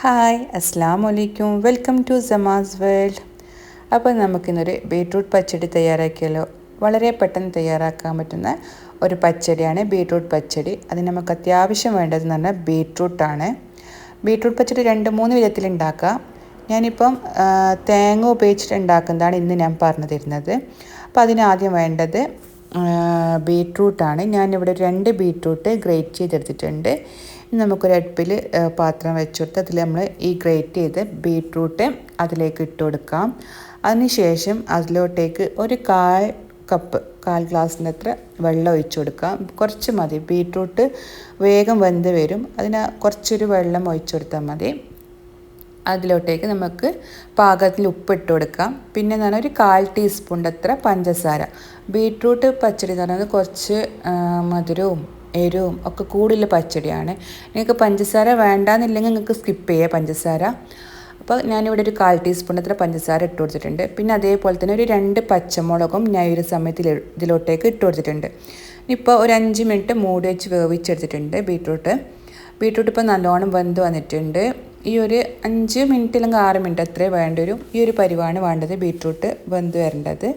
Hi അസ്സാം വലൈക്കും welcome to സമാസ് world അപ്പോൾ നമുക്കിന്നൊരു ബീട്രൂട്ട് പച്ചടി തയ്യാറാക്കിയാലോ? വളരെ പെട്ടെന്ന് തയ്യാറാക്കാൻ പറ്റുന്ന ഒരു പച്ചടിയാണ് ബീട്രൂട്ട് പച്ചടി. അതിന് നമുക്ക് അത്യാവശ്യം വേണ്ടതെന്ന് പറഞ്ഞാൽ ബീട്രൂട്ടാണ്. ബീട്രൂട്ട് പച്ചടി രണ്ട് മൂന്ന് വിധത്തിൽ ഉണ്ടാക്കാം. ഞാനിപ്പം തേങ്ങ ഉപയോഗിച്ചിട്ട് ഉണ്ടാക്കുന്നതാണ് ഇന്ന് ഞാൻ പറഞ്ഞു തരുന്നത്. അപ്പോൾ അതിനാദ്യം വേണ്ടത് ബീട്രൂട്ടാണ്. ഞാനിവിടെ രണ്ട് ബീട്രൂട്ട് ഗ്രേറ്റ് ചെയ്തെടുത്തിട്ടുണ്ട്. നമുക്കൊരു അടുപ്പിൽ പാത്രം വെച്ചെടുത്ത് അതിൽ നമ്മൾ ഈ ഗ്രേറ്റ് ചെയ്ത് ബീട്രൂട്ട് അതിലേക്ക് ഇട്ട് കൊടുക്കാം. അതിനുശേഷം അതിലോട്ടേക്ക് ഒരു കാൽ കപ്പ് കാൽ ഗ്ലാസ്സിന്റെ അത്ര വെള്ളം ഒഴിച്ച് കൊടുക്കാം. കുറച്ച് മതി. ബീട്രൂട്ട് വേഗം വെന്ത് വരും. അതിന് കുറച്ചൊരു വെള്ളം ഒഴിച്ചു കൊടുത്താൽ മതി. അതിലോട്ടേക്ക് നമുക്ക് പാകത്തിൽ ഉപ്പ് ഇട്ട് കൊടുക്കാം. പിന്നെ എന്ന് ഒരു കാൽ ടീസ്പൂണിന്റെ അത്ര പഞ്ചസാര. ബീട്രൂട്ട് പച്ചടി എന്ന് പറയുന്നത് കുറച്ച് മധുരവും എരിവും ഒക്കെ കൂടുതൽ പച്ചടിയാണ്. നിങ്ങൾക്ക് പഞ്ചസാര വേണ്ടാന്നില്ലെങ്കിൽ നിങ്ങൾക്ക് സ്കിപ്പ് ചെയ്യാം പഞ്ചസാര. അപ്പോൾ ഞാനിവിടെ ഒരു കാൽ ടീസ്പൂൺ അത്ര പഞ്ചസാര ഇട്ട് കൊടുത്തിട്ടുണ്ട്. പിന്നെ അതേപോലെ തന്നെ ഒരു രണ്ട് പച്ചമുളകും ഞാൻ ഒരു സമയത്ത് ഇതിലോട്ടേക്ക് ഇട്ട് കൊടുത്തിട്ടുണ്ട്. ഇപ്പോൾ ഒരു അഞ്ച് മിനിറ്റ് മൂടി വെച്ച് വേവിച്ചെടുത്തിട്ടുണ്ട് ബീട്രൂട്ട്. ബീട്രൂട്ട് ഇപ്പോൾ നല്ലോണം വെന്ത് വന്നിട്ടുണ്ട്. ഈ ഒരു അഞ്ച് മിനിറ്റ് അല്ലെങ്കിൽ ആറ് മിനിറ്റ് അത്രേ വേണ്ട വരും ഈ ഒരു പരിവാണ് വേണ്ടത് ബീട്രൂട്ട് വെന്ത് വരേണ്ടത്.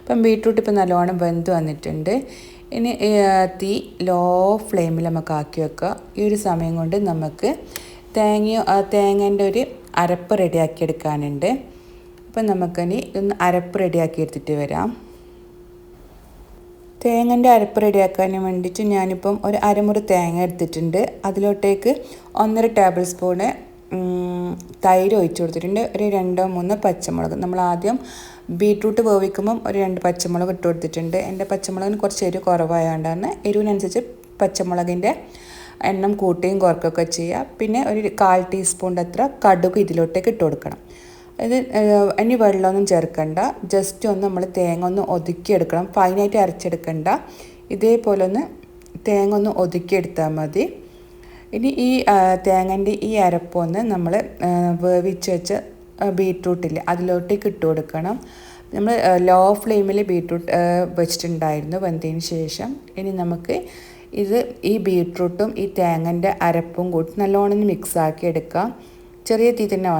അപ്പം ബീട്രൂട്ട് ഇപ്പോൾ നല്ലോണം വെന്ത് വന്നിട്ടുണ്ട്. ഇനി തീ ലോ ഫ്ലെയിമിൽ നമുക്ക് ആക്കി വെക്കുക. ഈ ഒരു സമയം കൊണ്ട് നമുക്ക് തേങ്ങയോ തേങ്ങേന്റെ ഒരു അരപ്പ് റെഡിയാക്കി എടുക്കാനുണ്ട്. അപ്പം നമുക്കിനി ഇതൊന്ന് അരപ്പ് റെഡിയാക്കി എടുത്തിട്ട് വരാം. തേങ്ങന്റെ അരപ്പ് റെഡിയാക്കാൻ വേണ്ടിയിട്ട് ഞാനിപ്പം ഒരു അരമുറി തേങ്ങ എടുത്തിട്ടുണ്ട്. അതിലോട്ടേക്ക് ഒന്നര ടേബിൾ സ്പൂണ് തൈര് ഒഴിച്ചു കൊടുത്തിട്ടുണ്ട്. ഒരു രണ്ടോ മൂന്നോ പച്ചമുളക്. നമ്മൾ ആദ്യം ബീട്രൂട്ട് വേവിക്കുമ്പം ഒരു രണ്ട് പച്ചമുളക് ഇട്ട് കൊടുത്തിട്ടുണ്ട്. എന്റെ പച്ചമുളകിന് കുറച്ച് എരിവ് കുറവായതുകൊണ്ടാണ് എരിവിനനുസരിച്ച് പച്ചമുളകിന്റെ എണ്ണം കൂട്ടുകയും കുറക്കുകയൊക്കെ ചെയ്യുക പിന്നെ ഒരു കാൽ ടീസ്പൂണിന്റെ അത്ര കടുക് ഇതിലോട്ടേക്ക് ഇട്ട് കൊടുക്കണം. ഇത് ഇനി വെള്ളമൊന്നും ചേർക്കണ്ട. ജസ്റ്റ് ഒന്ന് നമ്മൾ തേങ്ങ ഒന്ന് ഒതുക്കിയെടുക്കണം ഫൈനായിട്ട് അരച്ചെടുക്കണ്ട. ഇതേപോലെ ഒന്ന് തേങ്ങ ഒന്ന് ഒതുക്കിയെടുത്താൽ മതി. ഇനി ഈ തേങ്ങന്റെ ഈ അരപ്പൊന്ന് നമ്മൾ വേവിച്ച് വെച്ച ബീട്രൂട്ടില്ലേ അതിലോട്ടേക്ക് ഇട്ട് കൊടുക്കണം. നമ്മൾ ലോ ഫ്ലെയിമിൽ ബീട്രൂട്ട് വെച്ചിട്ടുണ്ടായിരുന്നു വെന്തതിന് ശേഷം. ഇനി നമുക്ക് ഇത് ഈ ബീട്രൂട്ടും ഈ തേങ്ങന്റെ അരപ്പും കൂട്ടി നല്ലോണം മിക്സ് ആക്കി എടുക്കാം. ചെറിയ തീ തന്നെ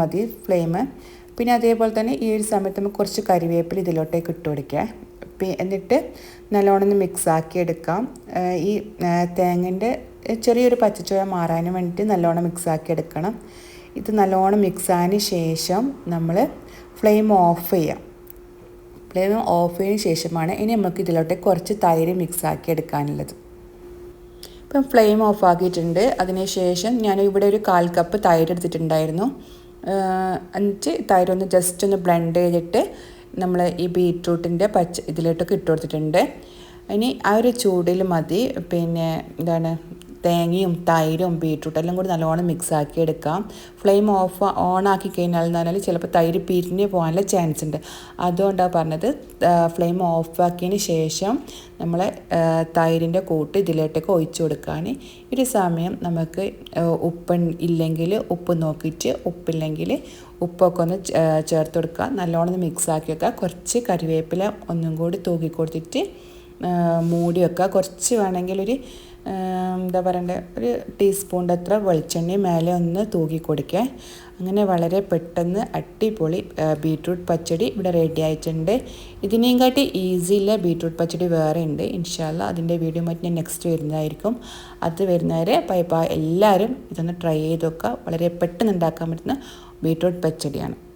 മതി ഫ്ലെയിം പിന്നെ അതേപോലെ തന്നെ ഈ ഒരു സമയത്ത് നമുക്ക് കുറച്ച് കരിവേപ്പില ഇതിലോട്ടേക്ക് ഇട്ട് കൊടുക്കുക എന്നിട്ട് നല്ലോണം മിക്സ് ആക്കി എടുക്കാം. ഈ തേങ്ങന്റെ ചെറിയൊരു പച്ചച്ചുവ മാറാനും വേണ്ടിയിട്ട് നല്ലോണം മിക്സ് ആക്കി എടുക്കണം. ഇത് നല്ലോണം മിക്സ് ആയതിന് ശേഷം നമ്മൾ ഫ്ലെയിം ഓഫ് ചെയ്യാം. ഫ്ലെയിം ഓഫ് ചെയ്തതിന് ശേഷമാണ് ഇനി നമുക്ക് ഇതിലോട്ട് കുറച്ച് തൈര് മിക്സ് ആക്കി എടുക്കാനുള്ളത്. ഇപ്പം ഫ്ലെയിം ഓഫ് ആക്കിയിട്ടുണ്ട്. അതിനുശേഷം ഞാൻ ഇവിടെ ഒരു കാൽ കപ്പ് തൈര് എടുത്തിട്ടുണ്ടായിരുന്നു. അഞ്ച് തൈര് ഒന്ന് ജസ്റ്റ് ഒന്ന് ബ്ലെൻഡ് ചെയ്തിട്ട് നമ്മൾ ഈ ബീട്രൂട്ടിന്റെ പച്ച ഇതിലോട്ടൊക്കെ ഇട്ട് കൊടുത്തിട്ടുണ്ട്. ഇനി ആ ഒരു ചൂടിൽ മതി. പിന്നെ എന്താണ് തേങ്ങയും തൈരും ബീട്രൂട്ട് എല്ലാം കൂടി നല്ലോണം മിക്സ് ആക്കി എടുക്കാം. ഫ്ലെയിം ഓഫ് ഓൺ ആക്കി കഴിഞ്ഞാൽ എന്ന് പറഞ്ഞാൽ ചിലപ്പോൾ തൈര് പിരിഞ്ഞ് പോകാനുള്ള ചാൻസ് ഉണ്ട്. അതുകൊണ്ടാണ് പറഞ്ഞത് ഫ്ലെയിം ഓഫ് ആക്കിയതിന് ശേഷം നമ്മൾ തൈരിന്റെ കൂട്ട് ഇതിലോട്ടൊക്കെ ഒഴിച്ചു കൊടുക്കാൻ ഈ ഒരു സമയം നമുക്ക് ഉപ്പ് ഇല്ലെങ്കിൽ ഉപ്പ് നോക്കിയിട്ട് ഉപ്പില്ലെങ്കിൽ ഉപ്പൊക്കെ ഒന്ന് ചേർത്ത് കൊടുക്കുക നല്ലോണം മിക്സ് ആക്കി വെക്കുക കുറച്ച് കറിവേപ്പില ഒന്നും കൂടി തൂക്കി കൊടുത്തിട്ട് മൂടി വെക്കുക കുറച്ച് വേണമെങ്കിൽ ഒരു എന്താ പറയണ്ടേ ഒരു ടീസ്പൂണിന്റെ അത്ര വെളിച്ചെണ്ണ മേലെ ഒന്ന് തൂക്കി കൊടുക്കുക. അങ്ങനെ വളരെ പെട്ടെന്ന് അടിപൊളി ആ, ബീട്രൂട്ട് പച്ചടി ഇവിടെ റെഡി ആയിട്ടുണ്ട്. ഇതിനെയും കാട്ടി ഈസിയിലെ ബീട്രൂട്ട് പച്ചടി വേറെ ഉണ്ട്. ഇൻഷാല്ല അതിന്റെ വീഡിയോ മറ്റ് ഞാൻ നെക്സ്റ്റ് വരുന്നതായിരിക്കും. അത് വരുന്നവരെ പൈപ്പ എല്ലാവരും ഇതൊന്ന് ട്രൈ ചെയ്ത് നോക്കുക. വളരെ പെട്ടെന്ന് ഉണ്ടാക്കാൻ പറ്റുന്ന ബീട്രൂട്ട് പച്ചടിയാണ്.